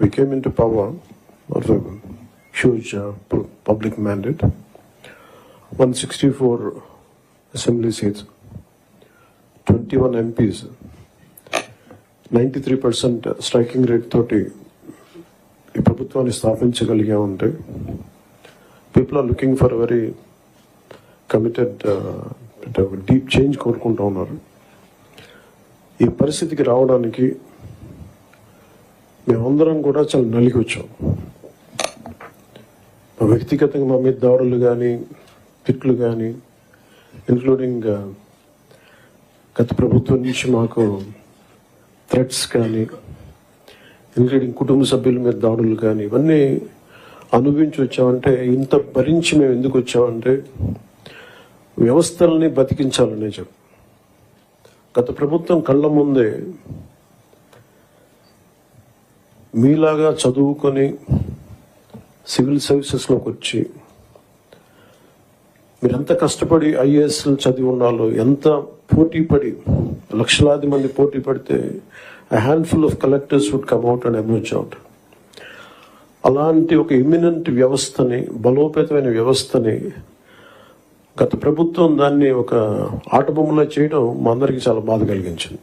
We came into power of a huge uh, public mandate, 164 assembly seats, 21 MPs, 93% striking rate తోటి ఈ ప్రభుత్వాన్ని స్థాపించగలిగామంటే people are looking for very committed deep change కోరుకుంటూ ఉన్నారు. ఈ పరిస్థితికి రావడానికి మేమందరం కూడా చాలా నలిగి వచ్చాం. మా వ్యక్తిగతంగా మా మీద దాడులు కానీ తిట్లు కానీ ఇంక్లూడింగ్ uh, గత ప్రభుత్వం నుంచి మాకు థ్రెట్స్ కానీ ఇంక్లూడింగ్ కుటుంబ సభ్యుల మీద దాడులు కానీ ఇవన్నీ అనుభవించి వచ్చామంటే ఇంత భరించి మేము ఎందుకు వచ్చామంటే వ్యవస్థల్ని బతికించాలనే చెప్పు. గత ప్రభుత్వం కళ్ళ ముందే మీలాగా చదువుకొని సివిల్ సర్వీసెస్లోకి వచ్చి మీరు ఎంత కష్టపడి ఐఏఎస్లు చదివి ఉన్నాలో ఎంత పోటీ పడి లక్షలాది మంది పోటీ పడితే handful of collectors would come out and emerge out అలాంటి ఒక ఇమినెంట్ వ్యవస్థని బలోపేతమైన వ్యవస్థని గత ప్రభుత్వం దాన్ని ఒక ఆటబొమ్మలా చేయడం మా అందరికీ చాలా బాధ కలిగించింది.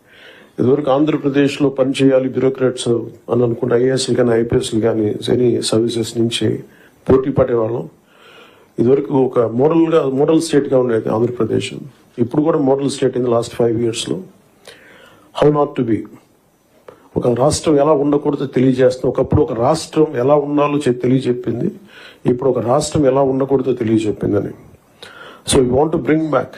ఇదివరకు ఆంధ్రప్రదేశ్లో పనిచేయాలి బ్యూరోక్రాట్స్ అని అనుకుంటే ఐఏఎస్లు కానీ ఐపీఎస్లు కానీ ఎనీ సర్వీసెస్ నుంచి పోటీ పడేవాళ్ళం. ఇదివరకు ఒక మోడల్గా మోడల్ స్టేట్గా ఉండేది ఆంధ్రప్రదేశ్. ఇప్పుడు కూడా model state in last five ఇయర్స్లో హౌ నాట్ టు బి. ఒక రాష్ట్రం ఎలా ఉండకూడదో తెలియజేస్తుంది ఒకప్పుడు ఒక రాష్ట్రం ఎలా ఉండాలో తెలియజెప్పింది. ఇప్పుడు ఒక రాష్ట్రం ఎలా ఉండకూడదో తెలియజెప్పిందని. So you want to bring back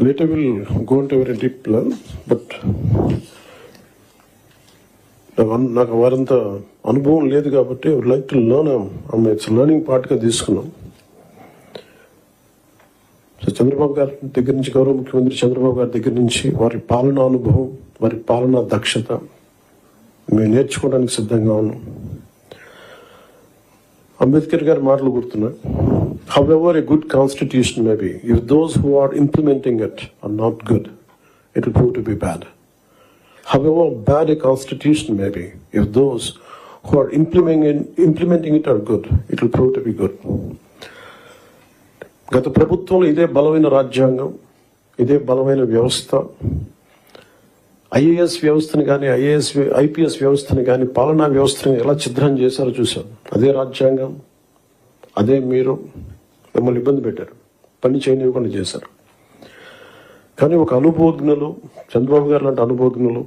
Later we'll go into very deep level, but నాకు అన్- నాకు వారంత అనుభవం లేదు కాబట్టి would like to learn it's learning పార్ట్గా తీసుకున్నాం. సో చంద్రబాబు గారి దగ్గర నుంచి గౌరవ ముఖ్యమంత్రి చంద్రబాబు గారి దగ్గర నుంచి వారి పాలనా అనుభవం వారి పాలనా దక్షత మేము నేర్చుకోవడానికి సిద్ధంగా ఉన్నాం. అంబేద్కర్ గారి మాటలు గుర్తున్నాయి. However, a good constitution may be, if those who are implementing it are not good it will prove to be bad However bad a constitution may be, if those who are implementing implementing it are good it prove to be good. Good గత ప్రభుత్వంలో ఇదే బలమైన రాజ్యాంగం ఇదే బలమైన వ్యవస్థ. IAS వ్యవస్థను కానీ ఐఏఎస్ ఐపీఎస్ వ్యవస్థను కానీ పాలనా వ్యవస్థను ఎలా ఛిద్రం చేశారో చూసాం అదే రాజ్యాంగం అదే మీరు. మిమ్మల్ని ఇబ్బంది పెట్టారు. పని చేయనివ్వకుండా చేశారు. కానీ ఒక అనుభవజ్ఞులు చంద్రబాబు గారు లాంటి అనుభవజ్ఞులు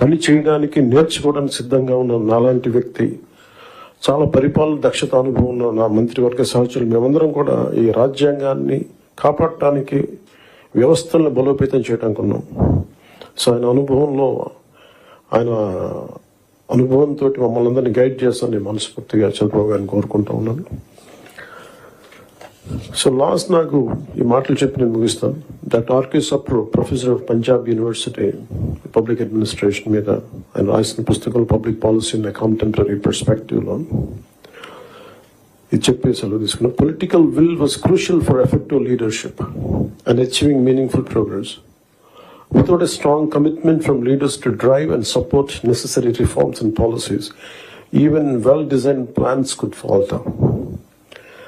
పని చేయడానికి నేర్చుకోవడానికి సిద్ధంగా ఉన్న నాలాంటి వ్యక్తి చాలా పరిపాలన దక్షత అనుభవం ఉన్న నా మంత్రివర్గ సహచరులు మేమందరం కూడా ఈ రాజ్యాంగాన్ని కాపాడటానికి వ్యవస్థలను బలోపేతం చేయడానికి ఉన్నాం. సో ఆయన అనుభవంలో ఆయన అనుభవంతో మమ్మల్ని అందరినీ గైడ్ చేస్తాను నేను మనస్ఫూర్తిగా చంద్రబాబు గారిని కోరుకుంటా ఉన్నాను. సో లాస్ట్ నాకు ఈ మాటలు చెప్పి నేను ముగిస్తాను doctor R K Sapru professor of Punjab university public administration మీద ఆయన రాసిన పుస్తకాలు public policy in contemporary perspective లో ఇది చెప్పి సెలవు తీసుకున్నాం political will was crucial for effective leadership and achieving meaningful progress Without a strong commitment from leaders to drive and support necessary reforms and policies, even well designed plans could falter.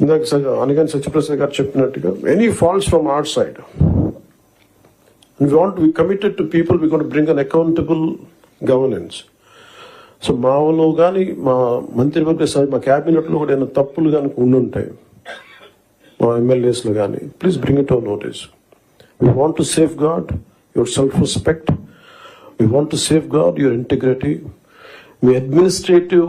ఇందాక అనగాని సత్యప్రసాద్ గారు చెప్పినట్టుగా any faults from our side we want we committed to people we got bring an accountable governance so మాలో కానీ మా మంత్రివర్గ సభ మా క్యాబినెట్లో కూడా ఏమైనా తప్పులు కనుక ఉండుంటాయి మా ఎమ్మెల్యేస్లో కానీ please bring it our notice we want to safeguard your self respect we want to safeguard your integrity me administrative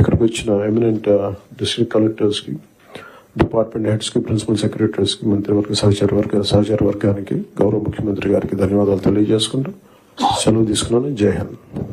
ఇక్కడికి వచ్చిన ఎమినెంట్ డిస్ట్రిక్ట్ కలెక్టర్స్కి డిపార్ట్మెంట్ హెడ్స్కి ప్రిన్సిపల్ సెక్రటరీస్కి మంత్రివర్గ సహచార వర్గ సహచార వర్గానికి గౌరవ ముఖ్యమంత్రి గారికి ధన్యవాదాలు తెలియజేసుకుంటూ సెలవు తీసుకున్నాను. జై హింద్.